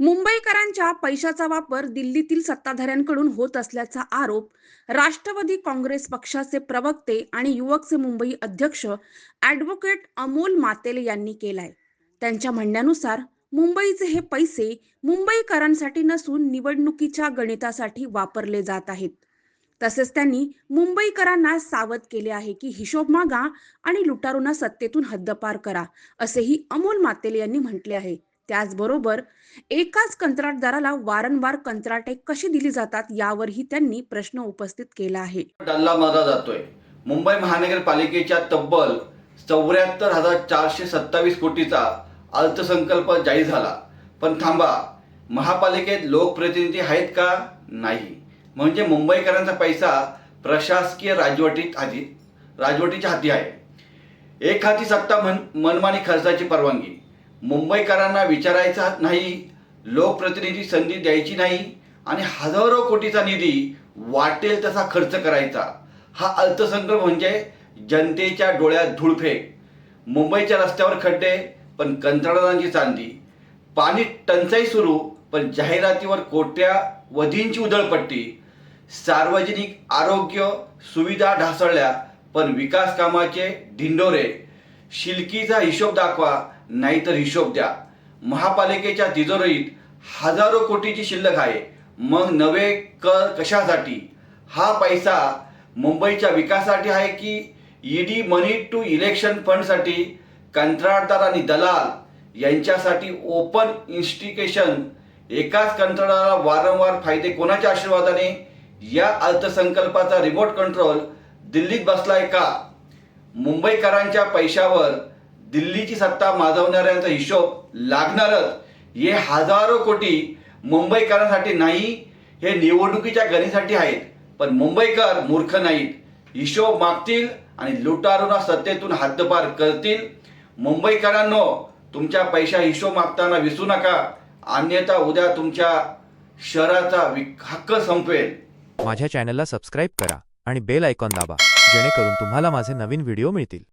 मुंबईकरांच्या पैशाचा वापर दिल्लीतील सत्ताधाऱ्यांकडून होत असल्याचा आरोप राष्ट्रवादी काँग्रेस पक्षाचे प्रवक्ते आणि युवकचे मुंबई अध्यक्ष ॲडव्होकेट अमोल मातेले यांनी केलाय. त्यांच्या म्हणण्यानुसार मुंबईचे हे पैसे मुंबईकरांसाठी नसून निवडणुकीच्या गणितासाठी वापरले जात आहेत. तसेच त्यांनी मुंबईकरांना सावध केले आहे की हिशोब मागा आणि लुटारूंना सत्तेतून हद्दपार करा असेही अमोल मातेले यांनी म्हटले आहे. त्याचबरोबर एकाच कंत्राटदाराला वारंवार कंत्राटे कशी दिली जातात यावरही त्यांनी प्रश्न उपस्थित केला आहे. डल्ला मारला जातोय. मुंबई महानगरपालिकेच्या तब्बल चौऱ्याहत्तर हजार चारशे सत्तावीस कोटीचा अर्थसंकल्प जाहीर झाला. पण थांबा महापालिकेत लोकप्रतिनिधी आहेत का नाही? म्हणजे मुंबईकरांचा पैसा प्रशासकीय राजवटीत हाती राजवटीच्या हाती आहे. एक हाती सत्ता मन मनमानी खर्चाची परवानगी. मुंबईकरांना विचारायचा नाही लोकप्रतिनिधी संधी द्यायची नाही आणि हजारो कोटीचा निधी वाटेल तसा खर्च करायचा. हा अर्थसंकल्प म्हणजे जनतेच्या डोळ्यात धुळफेक. मुंबईच्या रस्त्यावर खड्डे पण कंत्राटदारांची चांदी. पाणी टंचाई सुरू पण जाहिरातीवर कोट्या वधींची उधळपट्टी. सार्वजनिक आरोग्य सुविधा ढासळल्या पण विकास कामाचे ढिंडोरे शिलकीचा हिशोब दाखवा नाहीतर हिशोब द्या. महापालिकेच्या तिजोरीत हजारो कोटीची शिल्लक आहे. मग नवे कर कशासाठी? हा पैसा मुंबईच्या विकासासाठी आहे की ईडी मनी टू इलेक्शन फंडसाठी? कंत्राटदार आणि दलाल यांच्यासाठी ओपन इन्स्टिकेशन एकाच कंत्राटाला वारंवार फायदे कोणाच्या आशीर्वादाने? या अर्थसंकल्पाचा रिमोट कंट्रोल दिल्लीत बसलाय का? मुंबईकरांच्या पैशावर दिल्लीची सत्ता माजवणाऱ्यांचा हिशोब लागणारच. हे हजारो कोटी मुंबईकरांसाठी नाही हे निवडणुकीच्या गणीसाठी आहेत. पण मुंबईकर मूर्ख नाहीत. हिशोब मागतील आणि लुटारुना सत्तेतून हद्दपार करतील. मुंबईकरांनो तुमच्या पैशा हिशोब मागताना विसरू नका. अन्यथा उद्या तुमच्या शहराचा हक्क संपवेल माझ्या चॅनलला सबस्क्राईब करा आणि बेल आयकॉन दाबा जेणेकरून तुम्हाला माझे नवीन व्हिडिओ मिळतील.